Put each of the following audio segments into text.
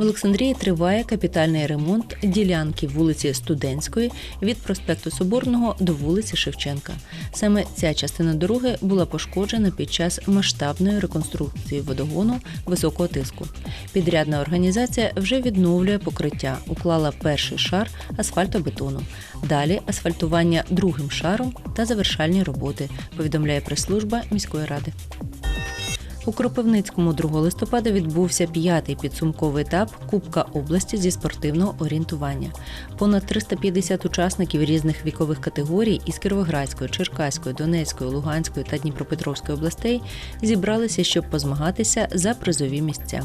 В Олександрії триває капітальний ремонт ділянки вулиці Студентської від проспекту Соборного до вулиці Шевченка. Саме ця частина дороги була пошкоджена під час масштабної реконструкції водогону високого тиску. Підрядна організація вже відновлює покриття, уклала перший шар асфальтобетону. Далі асфальтування другим шаром та завершальні роботи, повідомляє прес-служба міської ради. У Кропивницькому 2 листопада відбувся п'ятий підсумковий етап Кубка області зі спортивного орієнтування. Понад 350 учасників різних вікових категорій із Кіровоградської, Черкаської, Донецької, Луганської та Дніпропетровської областей зібралися, щоб позмагатися за призові місця.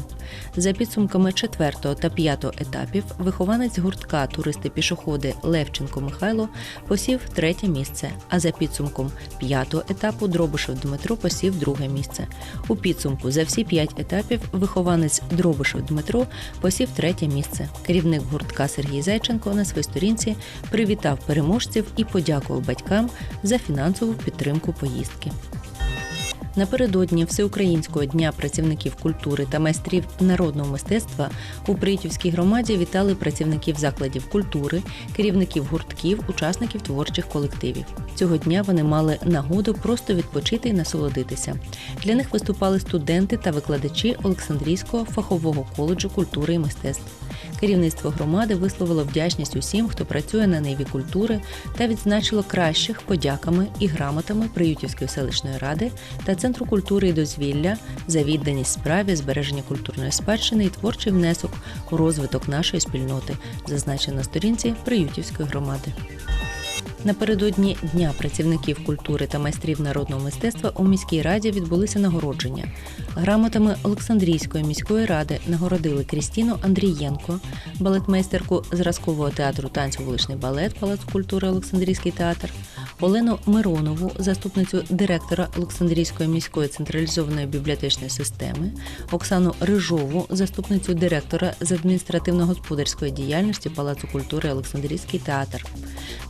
За підсумками четвертого та п'ятого етапів вихованець гуртка туристи-пішоходи Левченко Михайло посів третє місце. А за підсумком п'ятого етапу Дробишев Дмитро посів друге місце. У підсумку за всі п'ять етапів вихованець Дробишев Дмитро посів третє місце. Керівник гуртка Сергій Зайченко на своїй сторінці привітав переможців і подякував батькам за фінансову підтримку поїздки. Напередодні Всеукраїнського дня працівників культури та майстрів народного мистецтва у Приютівській громаді вітали працівників закладів культури, керівників гуртків, учасників творчих колективів. Цього дня вони мали нагоду просто відпочити і насолодитися. Для них виступали студенти та викладачі Олександрійського фахового коледжу культури і мистецтв. Керівництво громади висловило вдячність усім, хто працює на ниві культури, та відзначило кращих подяками і грамотами Приютівської селищної ради та Центру культури і дозвілля за відданість справі збереження культурної спадщини і творчий внесок у розвиток нашої спільноти, зазначено на сторінці Приютівської громади. Напередодні Дня працівників культури та майстрів народного мистецтва у міській раді відбулися нагородження. Грамотами Олександрійської міської ради нагородили Крістіну Андрієнко, балетмейстерку зразкового театру танцю вуличний балет Палац культури Олександрійський театр, Олену Миронову, заступницю директора Олександрійської міської централізованої бібліотечної системи, Оксану Рижову, заступницю директора з адміністративно-господарської діяльності Палацу культури Олександрійський театр.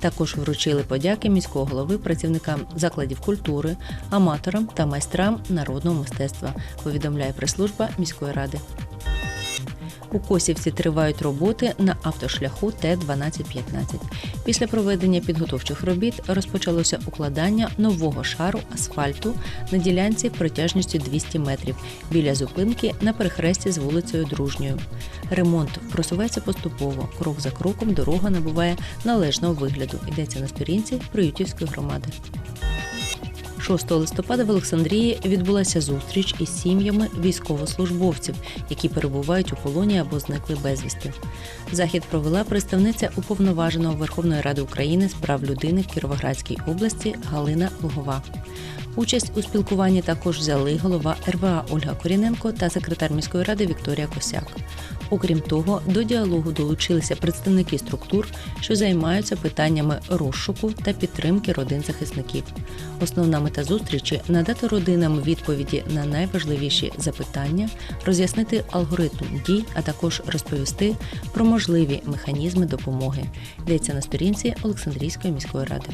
Також вручили подяки міського голови працівникам закладів культури, аматорам та майстрам народного мистецтва. Повідомляє прес-служба міської ради. У Косівці тривають роботи на автошляху Т-1215. Після проведення підготовчих робіт розпочалося укладання нового шару асфальту на ділянці протяжністю 200 метрів біля зупинки на перехресті з вулицею Дружньою. Ремонт просувається поступово. Крок за кроком дорога набуває належного вигляду. Йдеться на сторінці Приютівської громади. 6 листопада в Олександрії відбулася зустріч із сім'ями військовослужбовців, які перебувають у полоні або зникли безвісти. Захід провела представниця уповноваженого Верховної Ради України з прав людини в Кіровоградській області Галина Лугова. Участь у спілкуванні також взяли голова РВА Ольга Коріненко та секретар міської ради Вікторія Косяк. Окрім того, до діалогу долучилися представники структур, що займаються питаннями розшуку та підтримки родин захисників. Основна мета зустрічі надати родинам відповіді на найважливіші запитання, роз'яснити алгоритм дій, а також розповісти про можливі механізми допомоги. Йдеться на сторінці Олександрійської міської ради.